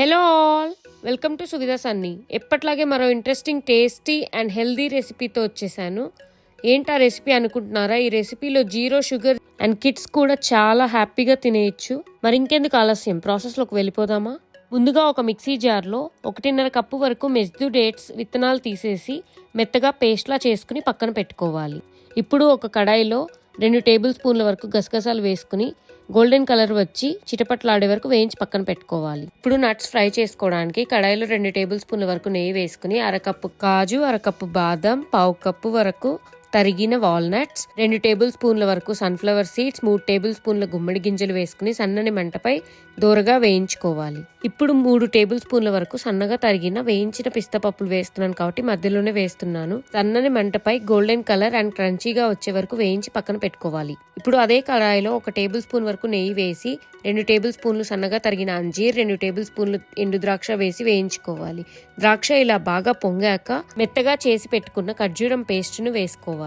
Hello all. Welcome to Suvidha Sunny. ఎప్పట్లాగే మరో interesting tasty and healthy రెసిపీతో వచ్చేసాను. ఏంటా రెసిపీ అనుకుంటున్నారా? ఈ రెసిపీలో జీరో షుగర్ అండ్ కిడ్స్ కూడా చాలా హ్యాపీగా తినేయచ్చు. మరి ఇంకెందుకు ఆలస్యం? ప్రాసెస్లోకి వెళ్ళిపోదామా? ముందుగా ఒక మిక్సీ జార్లో ఒకటిన్నర కప్పు వరకు మెజ్దు డేట్స్ విత్తనాలు తీసేసి మెత్తగా పేస్ట్లా చేసుకుని పక్కన పెట్టుకోవాలి. ఇప్పుడు ఒక కడాయిలో రెండు టేబుల్ స్పూన్ల వరకు గసగసాలు వేసుకుని గోల్డెన్ కలర్ వచ్చి చిటపట్లాడే వరకు వేయించి పక్కన పెట్టుకోవాలి. ఇప్పుడు నట్స్ ఫ్రై చేసుకోవడానికి కడాయిలో రెండు టేబుల్ స్పూన్ల వరకు నెయ్యి వేసుకుని అరకప్పు కాజు అరకప్పు బాదం పావు కప్పు వరకు తరిగిన వాల్నట్స్ రెండు టేబుల్ స్పూన్ల వరకు సన్ఫ్లవర్ సీడ్స్ మూడు టేబుల్ స్పూన్ల గుమ్మడి గింజలు వేసుకుని సన్నని మంటపై దూరగా వేయించుకోవాలి. ఇప్పుడు మూడు టేబుల్ స్పూన్ల వరకు సన్నగా తరిగిన వేయించిన పిస్తా పప్పులు వేస్తున్నాను కాబట్టి మధ్యలోనే వేస్తున్నాను. సన్నని మంటపై గోల్డెన్ కలర్ అండ్ క్రంచీగా వచ్చే వరకు వేయించి పక్కన పెట్టుకోవాలి. ఇప్పుడు అదే కడాయిలో ఒక టేబుల్ స్పూన్ వరకు నెయ్యి వేసి రెండు టేబుల్ స్పూన్లు సన్నగా తరిగిన అంజీర్ రెండు టేబుల్ స్పూన్లు ఎండు ద్రాక్ష వేసి వేయించుకోవాలి. ద్రాక్ష ఇలా బాగా పొంగాక మెత్తగా చేసి పెట్టుకున్న ఖర్జూరం పేస్ట్ను వేసుకోవాలి.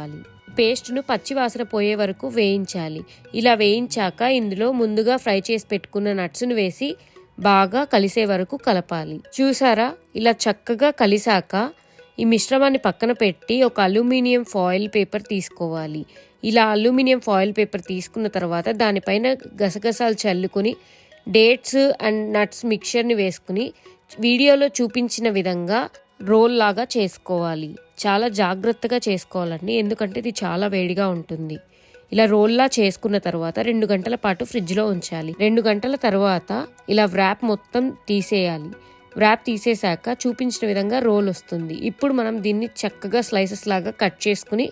పేస్ట్ను పచ్చివాసన పోయే వరకు వేయించాలి. ఇలా వేయించాక ఇందులో ముందుగా ఫ్రై చేసి పెట్టుకున్న నట్స్ను వేసి బాగా కలిసే వరకు కలపాలి. చూసారా? ఇలా చక్కగా కలిసాక ఈ మిశ్రమాన్ని పక్కన పెట్టి ఒక అల్యూమినియం ఫాయిల్ పేపర్ తీసుకోవాలి. ఇలా అల్యూమినియం ఫాయిల్ పేపర్ తీసుకున్న తర్వాత దానిపైన గసగసాలు చల్లుకొని డేట్స్ అండ్ నట్స్ మిక్చర్ని వేసుకుని వీడియోలో చూపించిన విధంగా రోల్ లాగా చేసుకోవాలి. చాలా జాగ్రత్తగా చేసుకోవాలండి. ఎందుకంటే ఇది చాలా వేడిగా ఉంటుంది. ఇలా రోల్లా చేసుకున్న తర్వాత రెండు గంటల పాటు ఫ్రిడ్జ్లో ఉంచాలి. రెండు గంటల తర్వాత ఇలా వ్రాప్ మొత్తం తీసేయాలి. వ్రాప్ తీసేశాక చూపించిన విధంగా రోల్ వస్తుంది. ఇప్పుడు మనం దీన్ని చక్కగా స్లైసెస్ లాగా కట్ చేసుకుని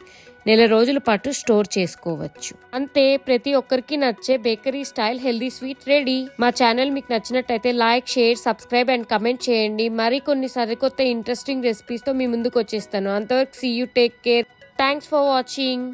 నెల రోజుల పాటు స్టోర్ చేసుకోవచ్చు. అంతే ప్రతి ఒక్కరికి నచ్చే bakery style healthy sweet ready. మా ఛానల్ మీకు నచ్చినట్టయితే like share subscribe and comment చేయండి. మరి కొన్ని సరికొత్త ఇంట్రెస్టింగ్ రెసిపీస్తో మీ ముందుకు వచ్చేస్తాను. అంతవరకు see you take care thanks for watching